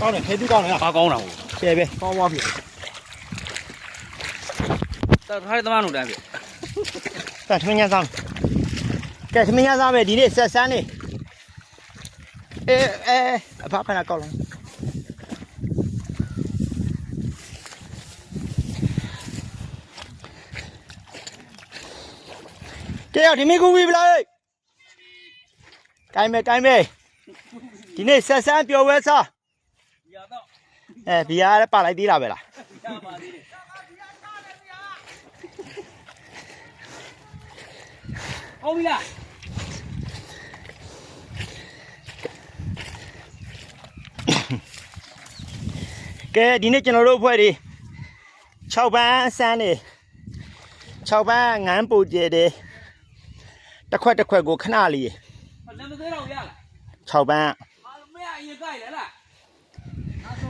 ကောင်းတယ်ခဲတူးကောင်းတယ်ဘာကောင်းတာဟုတ်ကျဲပဲကောင်းသွားပြီတော်ထားတဲ့သမားတို့တန်းပြဒါထမင်းညစားကဲထမင်းညစားပဲဒီနေ့ဆက်ဆန်းနေအဲအဲအဖခဏကောက်လိုက်ကဲရဒီမီကူဝီပလိုက်ကိုင်းမယ်ကိုင်းမယ်ဒီနေ့ဆက်ဆန်းပျော်ဝဲစား ရတော့အဲဘီယာလည်းပါလိုက်သေးတာပဲလားရပါသေးတယ်ဟုတ်ပြီလားကဲဒီနေ့ကျွန်တော်တို့အဖွဲ့တွေ6ပန်းအစမ်းနေ6ပန်းငန်းပူကျဲတယ်တစ်ခွက်တစ်ခွက်ကိုခဏလေးလက်မသေးတော့ရလား6ပန်းအာမင်းအရင်ကြိုက်လဲလား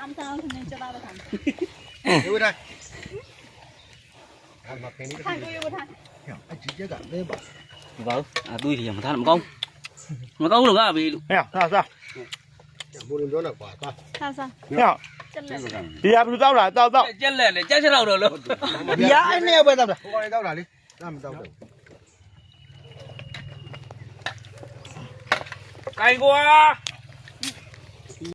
vâng à tôi thì mà than làm công. Mà công được à vì sao sao? Sao sao? Sao đi ăn tao là tao tao. Chân lẻ để chết chết đầu được luôn. Đi ăn anh neo bây giờ dạ, rồi. Tao là đi. Làm tao được. Cay quá.